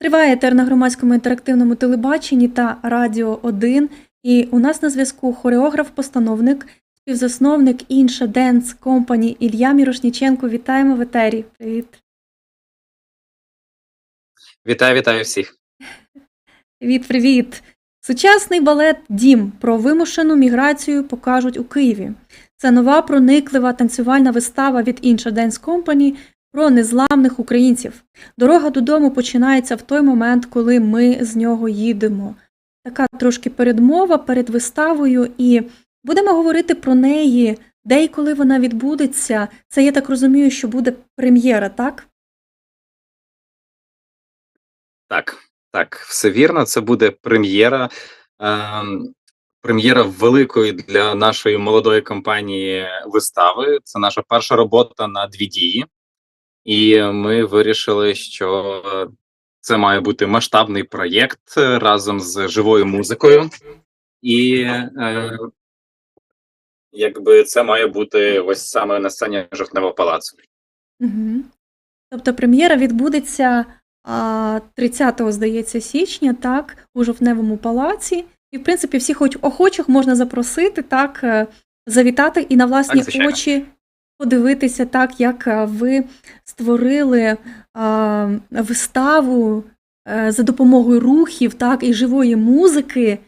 Триває етер на громадському інтерактивному телебаченні та Радіо 1. І у нас на зв'язку хореограф-постановник, співзасновник інша Денс Компані Ілля Мірошніченко. Вітаємо в етері. Привіт. Вітаю, вітаю всіх. Привіт, привіт. Сучасний балет Дім про вимушену міграцію покажуть у Києві. Це нова прониклива танцювальна вистава від інша Денс Компані про незламних українців. Дорога додому починається в той момент, коли ми з нього їдемо. Така трошки передмова перед виставою, і будемо говорити про неї, де і коли вона відбудеться. Це я так розумію, що буде прем'єра, так? Так, так, все вірно. Це буде прем'єра. Ем, прем'єра великої для нашої молодої компанії вистави. Це наша перша робота на дві дії, і ми вирішили, що це має бути масштабний проєкт разом з живою музикою, і е, якби це має бути ось саме на сцені жовтневого палацу. Угу. Тобто прем'єра відбудеться а, 30-го, здається, січня, так, у жовтневому палаці. І, в принципі, всіх хоч охочих можна запросити, так, е, завітати і на власні Так, очі подивитися, так, як е, ви створили а, виставу е, за допомогою рухів, так, і живої музики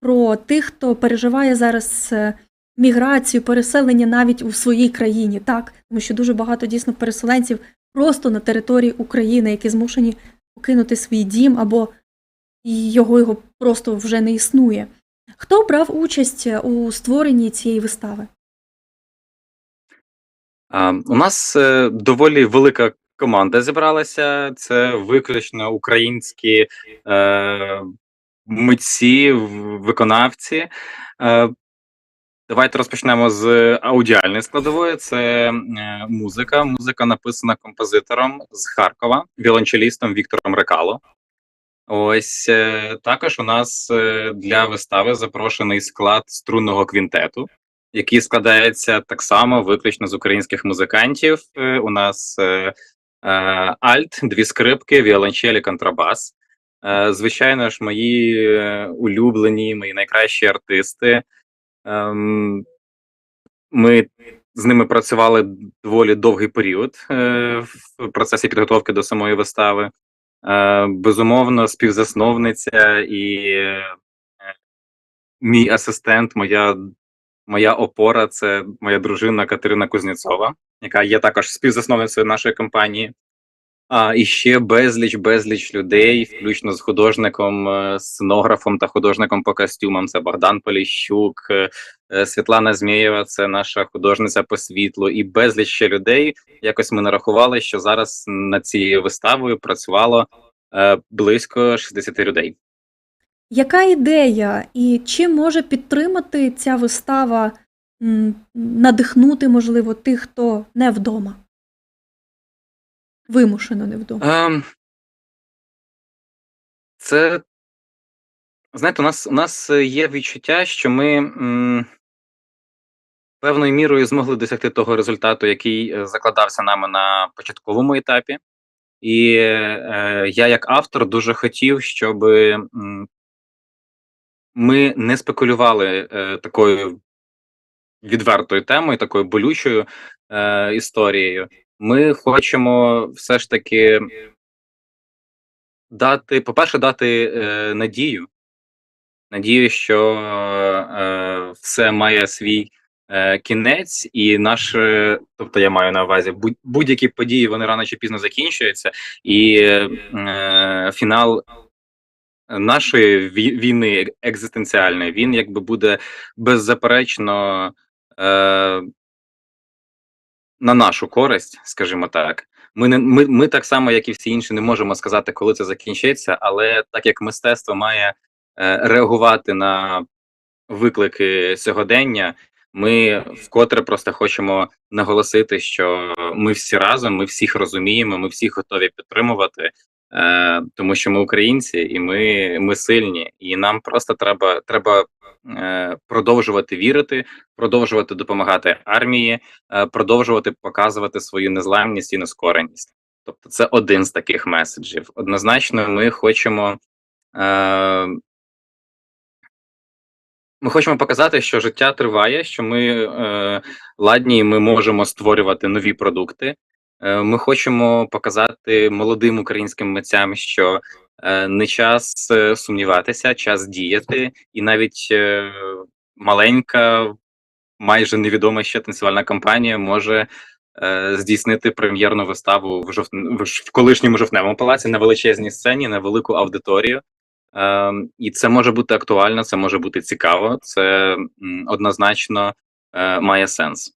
про тих, хто переживає зараз е, міграцію, переселення навіть у своїй країні, так, тому що дуже багато дійсно переселенців просто на території України, які змушені покинути свій дім або його його просто вже не існує. Хто брав участь у створенні цієї вистави? У нас е, доволі велика команда зібралася. Це виключно українські е, митці, виконавці. Е, давайте розпочнемо з аудіальної складової. Це музика. Музика написана композитором з Харкова, віолончелістом Віктором Рекало. Ось також у нас для вистави запрошений склад струнного квінтету який складається так само виключно з українських музикантів. Е, У нас е, е, альт, дві скрипки, віолончелі, контрабас. Звичайно ж, мої улюблені, мої найкращі артисти. Ем, Ми з ними працювали доволі довгий період в процесі підготовки до самої вистави. Безумовно, співзасновниця і мій асистент, моя Моя опора це моя дружина Катерина Кузнєцова, яка є також співзасновницею нашої компанії. А і ще безліч, безліч людей, включно з художником, е, сценографом та художником по костюмам. Це Богдан Поліщук, е, е, Світлана Змєєва, це наша художниця по світлу, і безліч ще людей. Якось ми нарахували, що зараз над цією виставою працювало близько 60 людей. Яка ідея і чим може підтримати ця вистава, надихнути, можливо, тих, хто не вдома? Вимушено не вдома. Ем, це знаєте, у нас у нас є відчуття, що ми м, певною мірою змогли досягти того результату, який е, закладався нами на початковому етапі. І е, я, як автор, дуже хотів, щоб ми не спекулювали е, такою відвертою темою, такою болючою е, історією. Ми хочемо все ж таки дати, по-перше, дати е, надію. Надію, що е, все має свій е, кінець, і наш, е, тобто я маю на увазі, будь- будь-які події вони рано чи пізно закінчуються, і е, фінал нашої війни екзистенціальної він якби буде беззаперечно е, на нашу користь, скажімо так. Ми не ми, ми так само, як і всі інші, не можемо сказати, коли це закінчиться, але так як мистецтво має е, реагувати на виклики сьогодення, ми вкотре просто хочемо наголосити, що ми всі разом, ми всіх розуміємо, ми всіх готові підтримувати, е, тому що ми українці, і ми, ми сильні, і нам просто треба, треба е, продовжувати вірити, продовжувати допомагати армії, е, продовжувати показувати свою незламність і нескореність. Тобто, це один з таких меседжів. Однозначно, ми хочемо. Ми хочемо показати, що життя триває, що ми е, ладні, і ми можемо створювати нові продукти. Е, ми хочемо показати молодим українським митцям, що е, не час е, сумніватися, час діяти, і навіть маленька, майже невідома ще танцювальна компанія може здійснити прем'єрну виставу в, жовт... в колишньому жовтневому палаці на величезній сцені, на велику аудиторію. Ем, і це може бути актуально, це може бути цікаво, це однозначно має сенс.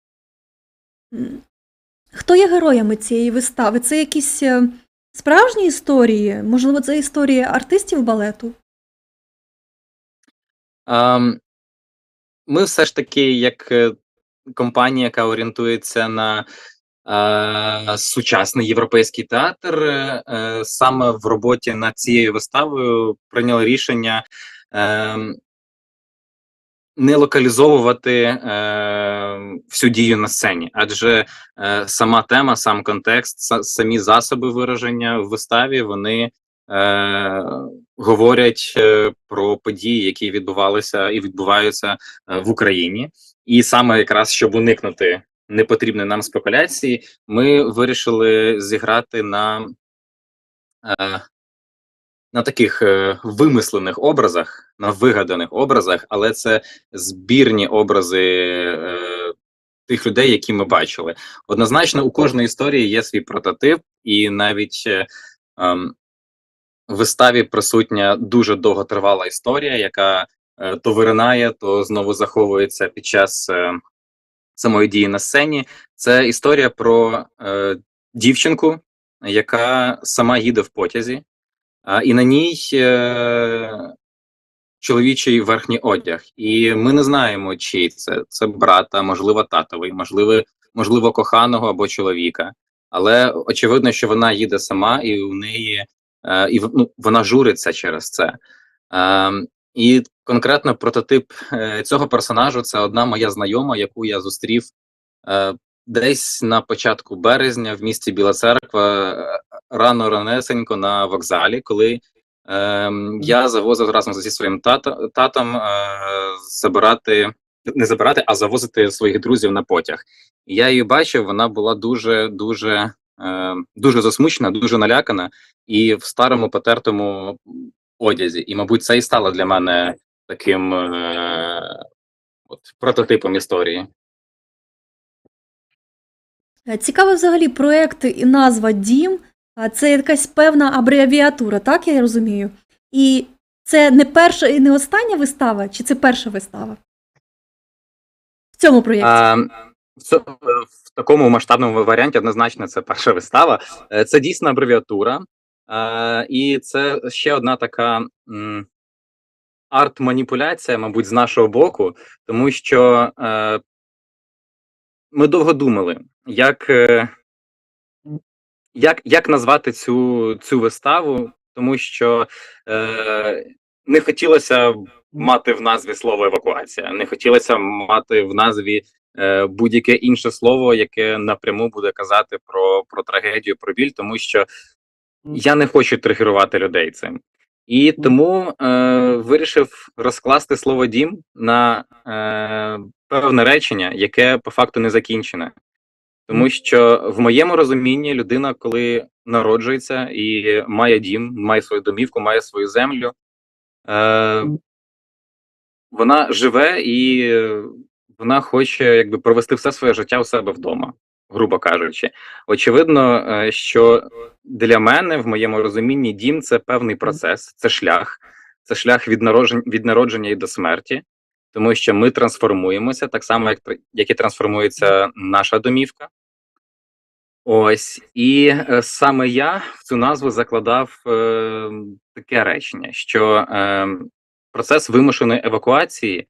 Хто є героями цієї вистави? Це якісь е, справжні історії? Можливо, це історії артистів балету? Ем, ми все ж таки, як е, компанія, яка орієнтується на е, сучасний європейський театр, саме в роботі над цією виставою прийняли рішення ем, не локалізовувати е, всю дію на сцені, адже е, сама тема, сам контекст, са- самі засоби вираження в виставі вони е, говорять е, про події, які відбувалися і відбуваються е, в Україні. І саме якраз щоб уникнути непотрібної нам спекуляції, ми вирішили зіграти на, е, на таких е, вимислених образах, на вигаданих образах, але це збірні образи е, тих людей, які ми бачили. Однозначно, у кожної історії є свій прототип, і навіть е, ем, в виставі присутня дуже довготривала історія, яка е, то виринає, то знову заховується під час е, самої дії на сцені. Це історія про е, дівчинку, яка сама їде в потязі, а, і на ній е, чоловічий верхній одяг. І ми не знаємо, чий це. Це брата, можливо, татовий, можливо, можливо, коханого або чоловіка. Але очевидно, що вона їде сама, і у неї е, і ну, вона журиться через це. Е, і конкретно прототип е, цього персонажу це одна моя знайома, яку я зустрів е, десь на початку березня в місті Біла Церква, е, рано ранесенько на вокзалі, коли е, я завозив разом зі своїм тато, татом е, забирати. Не забирати, а завозити своїх друзів на потяг. І я її бачив, вона була дуже, дуже, е, дуже засмучена, дуже налякана і в старому потертому одязі. І, мабуть, це і стало для мене таким е, от, прототипом історії. Е, Цікавий взагалі проєкт і назва Дім. Це якась певна абревіатура, так я розумію? І це не перша і не остання вистава, чи це перша вистава? В цьому проєкті. А, в, в такому масштабному варіанті однозначно це перша вистава. Е, Це дійсно абревіатура, е, і це ще одна така арт-маніпуляція, мабуть, з нашого боку, тому що е, ми довго думали, як, е, як, як назвати цю, цю виставу, тому що е, не хотілося мати в назві слово евакуація, не хотілося мати в назві е, будь-яке інше слово, яке напряму буде казати про, про трагедію, про біль, тому що я не хочу тригерувати людей цим. І тому е, вирішив розкласти слово дім на е, певне речення, яке по факту не закінчене. Тому що в моєму розумінні людина, коли народжується і має дім, має свою домівку, має свою землю, е, вона живе і вона хоче якби провести все своє життя у себе вдома, грубо кажучи. Очевидно, е, що для мене, в моєму розумінні, дім це певний процес, це шлях, це шлях від народження від народження і до смерті, тому що ми трансформуємося так само, як, як і трансформується наша домівка. Ось і е, саме я в цю назву закладав е, таке речення, що е, процес вимушеної евакуації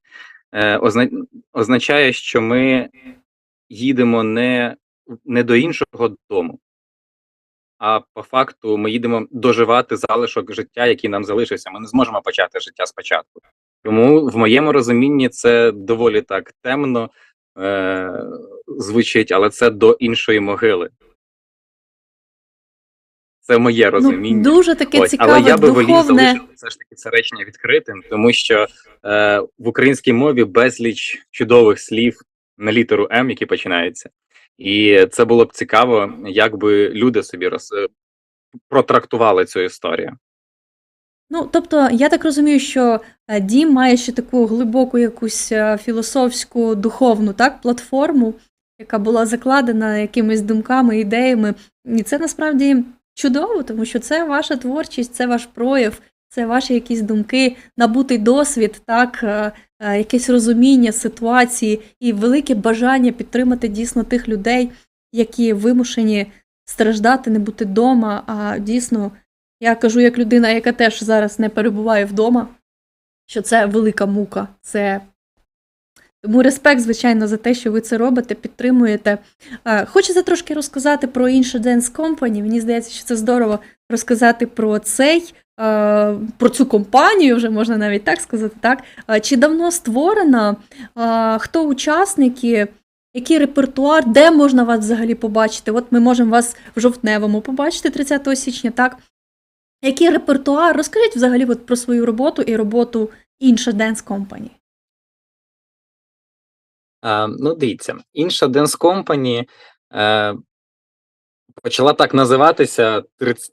е, озна, означає, що ми їдемо не, не до іншого дому, а по факту ми їдемо доживати залишок життя, який нам залишився. Ми не зможемо почати життя спочатку. Тому в моєму розумінні це доволі так темно е, звучить, але це до іншої могили. це моє Ну, розуміння. дуже таке Ось, цікаве, але я би волів духовне. залишити все ж таки це речення відкритим, тому що е, в українській мові безліч чудових слів на літеру М, які починаються. І це було б цікаво, як би люди собі роз... е, протрактували цю історію. Ну, тобто, я так розумію, що е, дім має ще таку глибоку якусь е, філософську духовну так, платформу, яка була закладена якимись думками, ідеями. І це насправді чудово, тому що це ваша творчість, це ваш прояв, це ваші якісь думки, набутий досвід, так, е, якесь розуміння ситуації і велике бажання підтримати дійсно тих людей, які вимушені страждати, не бути вдома, а дійсно я кажу як людина, яка теж зараз не перебуває вдома, що це велика мука. Це... Тому респект, звичайно, за те, що ви це робите, підтримуєте. Хочеться трошки розказати про інше Dance Company. Мені здається, що це здорово розказати про цей, про цю компанію, вже можна навіть так сказати. Так? Чи давно створена? Хто учасники? Який репертуар, де можна вас взагалі побачити? От ми можемо вас в жовтневому побачити 30 січня, так? Який репертуар? Розкажіть взагалі от про свою роботу і роботу інша Dance Company. Е, ну, дивіться, інша Dance Company е, почала так називатися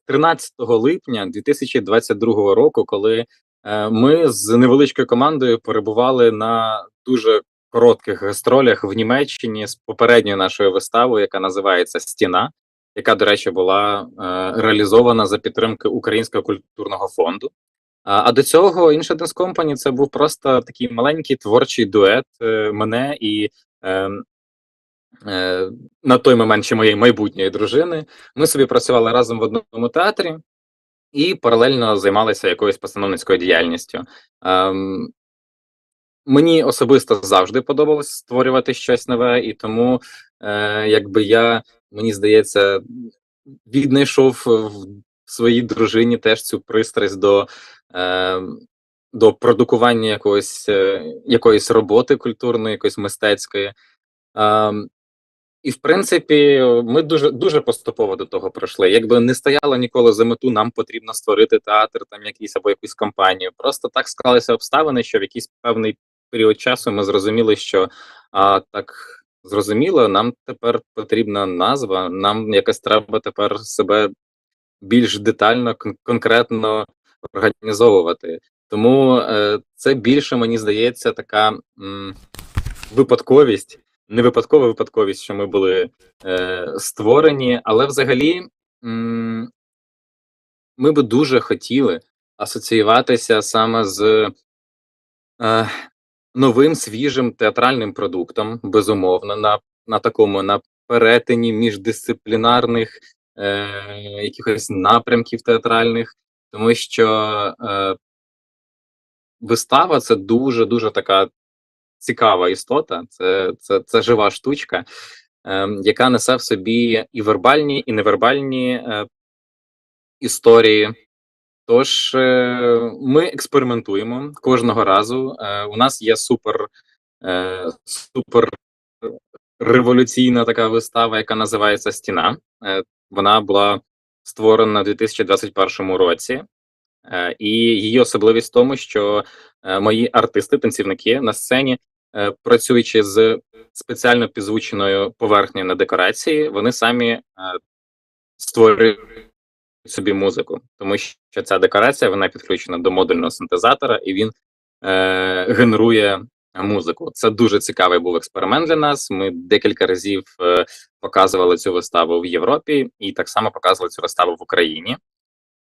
13 липня 2022 року, коли е, ми з невеличкою командою перебували на дуже коротких гастролях в Німеччині з попередньою нашою виставою, яка називається Стіна, яка, до речі, була е, реалізована за підтримки Українського культурного фонду. А, до цього інша Dance Company це був просто такий маленький творчий дует е, мене і е, е, на той момент ще моєї майбутньої дружини. Ми собі працювали разом в одному театрі і паралельно займалися якоюсь постановницькою діяльністю. Ем, мені особисто завжди подобалось створювати щось нове, і тому, е, якби я, мені здається, віднайшов в своїй дружині теж цю пристрасть до, е, до продукування якогось, е, якоїсь роботи культурної, якоїсь мистецької. Ем, і в принципі, ми дуже дуже поступово до того пройшли. Якби не стояло ніколи за мету, нам потрібно створити театр, там якийсь або якусь компанію. Просто так склалися обставини, що в якийсь певний період часу ми зрозуміли, що а, так зрозуміло, нам тепер потрібна назва, нам якось треба тепер себе більш детально, кон- конкретно організовувати. Тому е, це більше мені здається така м, випадковість, не випадкова випадковість, що ми були е, створені, але взагалі м, ми би дуже хотіли асоціюватися саме з е, новим свіжим театральним продуктом, безумовно, на, на такому на перетині міждисциплінарних е, якихось напрямків театральних, тому що е, вистава це дуже дуже така цікава істота, це, це, це жива штучка, е, яка несе в собі і вербальні, і невербальні е, історії. Тож е, ми експериментуємо кожного разу. Е, у нас є супер, е, супер революційна така вистава, яка називається Стіна. Вона була створена у 2021 році. І її особливість в тому, що мої артисти, танцівники на сцені, працюючи з спеціально підзвученою поверхнею на декорації, вони самі створюють собі музику, тому що ця декорація вона підключена до модульного синтезатора, і він е, генерує музику. Це дуже цікавий був експеримент для нас. Ми декілька разів е, показували цю виставу в Європі, і так само показували цю виставу в Україні.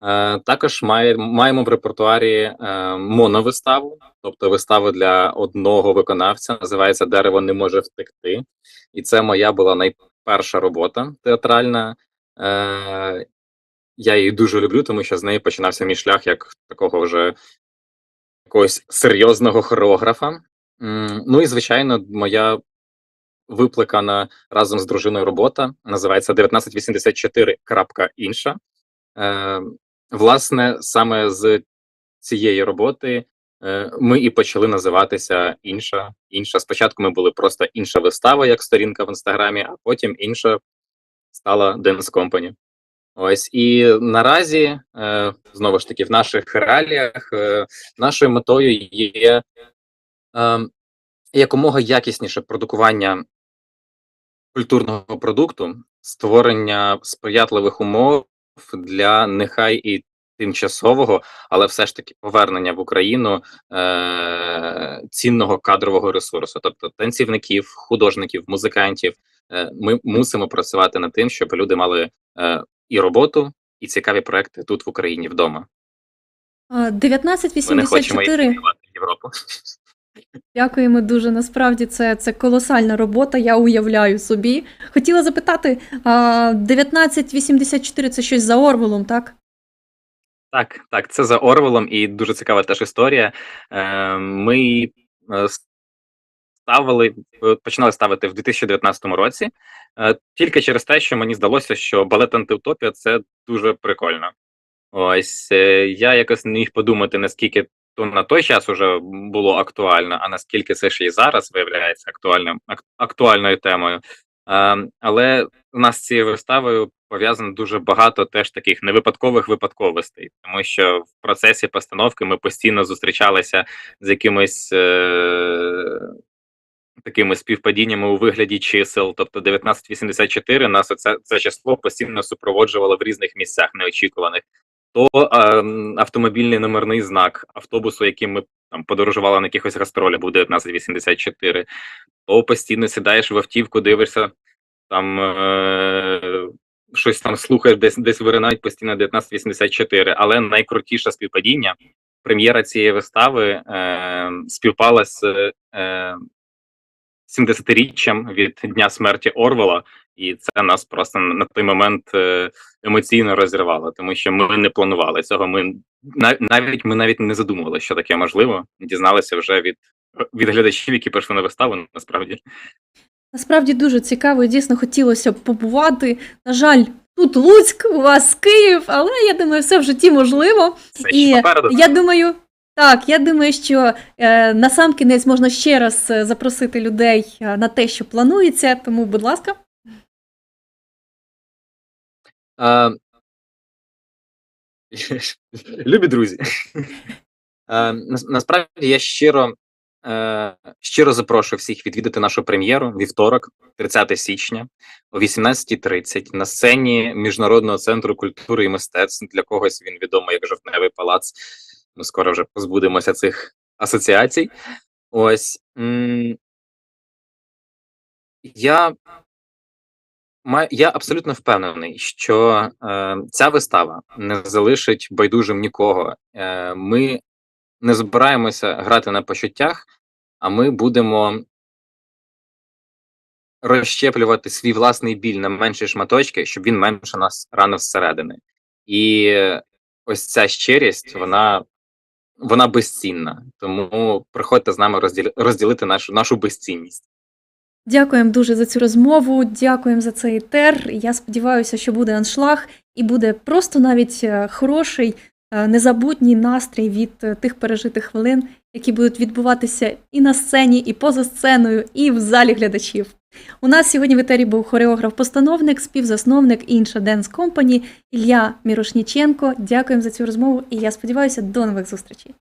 Е, також має, маємо в репертуарі е, моновиставу, тобто виставу для одного виконавця. Називається Дерево не може втекти. І це моя була найперша робота театральна. Е, я її дуже люблю, тому що з неї починався мій шлях як такого вже якогось серйозного хореографа. Ну і звичайно, моя випликана разом з дружиною робота називається 1984. інша. Е, власне, саме з цієї роботи е, ми і почали називатися інша. Інша. Спочатку ми були просто інша вистава, як сторінка в інстаграмі, а потім інша стала Dance Company. Ось і наразі, е, знову ж таки, в наших реаліях е, нашою метою є е, якомога якісніше продукування культурного продукту, створення сприятливих умов для нехай і тимчасового, але все ж таки повернення в Україну цінного кадрового ресурсу, тобто танцівників, художників, музикантів. Ми мусимо працювати над тим, щоб люди мали і роботу, і цікаві проекти тут в Україні вдома. А, Ми не хочемо 1984. Європу. Дякуємо дуже. Насправді це, це колосальна робота, я уявляю собі. Хотіла запитати, 1984 це щось за Орвелом, так? Так, так, це за Орвелом, і дуже цікава теж історія. Е, ми е, ставили, е, починали ставити в 2019 році, е, тільки через те, що мені здалося, що балет антиутопія це дуже прикольно. Ось е, я якось не міг подумати, наскільки то на той час уже було актуально, а наскільки це ще і зараз виявляється актуальним ак- актуальною темою. Але у нас з цією виставою пов'язано дуже багато теж таких невипадкових випадковостей, тому що в процесі постановки ми постійно зустрічалися з якимись е, такими співпадіннями у вигляді чисел. Тобто 1984 нас оце це число постійно супроводжувало в різних місцях неочікуваних. То е, автомобільний номерний знак автобусу, яким ми там подорожували на якихось гастролях, був 1984, то постійно сідаєш в автівку, дивишся там е, щось там слухаєш, десь десь виринають постійно 1984. Але найкрутіше співпадіння, прем'єра цієї вистави е, співпала з е, 70-річчям від дня смерті Орвела, і це нас просто на той момент е, емоційно розірвало, тому що ми не планували цього. Ми навіть ми навіть не задумували, що таке можливо. Дізналися вже від, від глядачів, які прийшли на виставу. Насправді. Насправді дуже цікаво, і дійсно хотілося б побувати. На жаль, тут Луцьк, у вас Київ, але я думаю, все в житті можливо. Все І попереду. я думаю, так, я думаю, що е, на сам кінець можна ще раз е, запросити людей е, на те, що планується. Тому, будь ласка, А, Любі друзі, нас- насправді я щиро, е, щиро запрошую всіх відвідати нашу прем'єру вівторок, 30 січня о 18.30 на сцені Міжнародного центру культури і мистецтв. Для когось він відомий як Жовтневий палац. Ми скоро вже позбудемося цих асоціацій. Ось. Я Ма- Я абсолютно впевнений, що е, ця вистава не залишить байдужим нікого. Е, ми не збираємося грати на почуттях, а ми будемо розщеплювати свій власний біль на менші шматочки, щоб він менше нас ранив зсередини. І ось ця щирість, вона, вона безцінна. Тому приходьте з нами розділ, розділити нашу, нашу безцінність. дякуємо дуже за цю розмову. Дякуємо за цей етер. Я сподіваюся, що буде аншлаг і буде просто навіть е, хороший, е, незабутній настрій від е, тих пережитих хвилин, які будуть відбуватися і на сцені, і поза сценою, і в залі глядачів. У нас сьогодні в етері був хореограф-постановник, співзасновник інша Денс Компані Ілля Мірошніченко. Дякуємо за цю розмову і я сподіваюся, до нових зустрічей.